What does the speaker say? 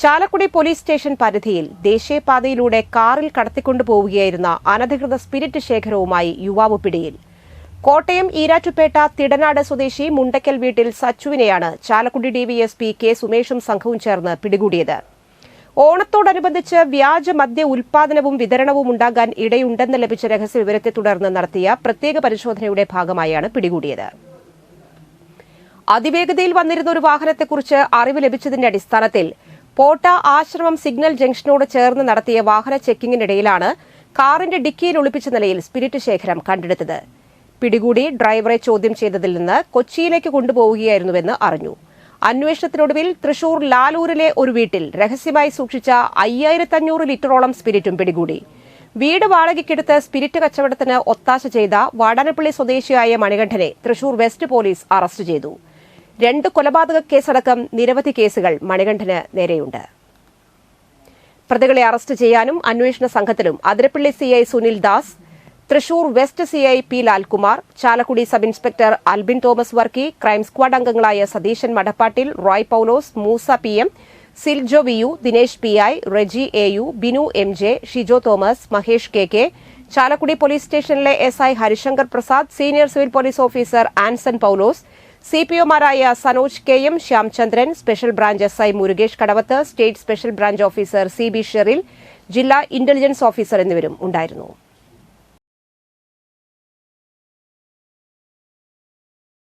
Chalakudy police station പരിധിയിൽ ദേശീയപാതയിലൂടെ കാറിൽ കടത്തിക്കൊണ്ടുപോവുകയായിരുന്ന അനധികൃത സ്പിരിറ്റ് ശേഖരവുമായി യുവാവ് പിടിയിൽ. കോട്ടയം ഈരാറ്റുപേട്ട തിടനാട് സ്വദേശി മുണ്ടക്കൽ വീട്ടിൽ സച്ചുവിനെയാണ് ചാലക്കുടി ഡിവിഎസ്പി കെ സുമേഷും സംഘവും ചേർന്ന് പിടികൂടിയത്. ഓണത്തോടനുബന്ധിച്ച് വ്യാജ മദ്യ ഉൽപാദനവും വിതരണവും ഉണ്ടാകാൻ ഇടയുണ്ടെന്ന് ലഭിച്ച രഹസ്യവിവരത്തെ തുടർന്ന് നടത്തിയ പ്രത്യേക പരിശോധനയുടെ ഭാഗമായാണ് പിടികൂടിയത്. അതിവേഗതയിൽ വന്നിരുന്ന ഒരു വാഹനത്തെക്കുറിച്ച് അറിവ് ലഭിച്ചതിന്റെ അടിസ്ഥാനത്തിൽ പോട്ട ആശ്രമം സിഗ്നൽ ജംഗ്ഷനോട് ചേർന്ന് നടത്തിയ വാഹന ചെക്കിങ്ങിനിടയിലാണ് കാറിന്റെ ഡിക്കിയിൽ ഒളിപ്പിച്ച നിലയിൽ സ്പിരിറ്റ് ശേഖരം കണ്ടെടുത്തത്. പിടികൂടി ഡ്രൈവറെ ചോദ്യം ചെയ്തതിൽ നിന്ന് കൊച്ചിയിലേക്ക് കൊണ്ടുപോവുകയായിരുന്നുവെന്ന് അറിഞ്ഞു. അന്വേഷണത്തിനൊടുവിൽ തൃശൂർ ലാലൂരിലെ ഒരു വീട്ടിൽ രഹസ്യമായി സൂക്ഷിച്ച അയ്യായിരത്തഞ്ഞൂറ് ലിറ്ററോളം സ്പിരിറ്റും പിടികൂടി. വീട് വാടകയ്ക്കെടുത്ത് സ്പിരിറ്റ് കച്ചവടത്തിന് ഒത്താശ ചെയ്ത വാടാനപ്പള്ളി സ്വദേശിയായ മണികണ്ഠനെ തൃശൂർ വെസ്റ്റ് പോലീസ് അറസ്റ്റ് ചെയ്തു. രണ്ട് കൊലപാതക കേസടക്കം നിരവധി കേസുകൾ മണികണ്ഠന് നേരെയുണ്ട്. പ്രതികളെ അറസ്റ്റ് ചെയ്യാനും അന്വേഷണ സംഘത്തിലും Athirappilly CI Sunil Das Thrissur west CI P Lalkumar Chalakudy sub inspector Albin Thomas Varkey crime squad അംഗങ്ങളായ Satheesan Madappattil Roy Paulose Moosa P M Siljo V U Dinesh P I Reji A U Binu M J Shijo Thomas Mahesh K K Chalakudy police സ്റ്റേഷനിലെ S I Harishankar Prasad senior civil police officer Anson Paulose C P ഒമാരായ Sanoj K M Shyamchandran special branch S I Murukesh Kadavath state special branch officer C B Sheril ജില്ലാ intelligence officer എന്നിവരും ഉണ്ടായിരുന്നു.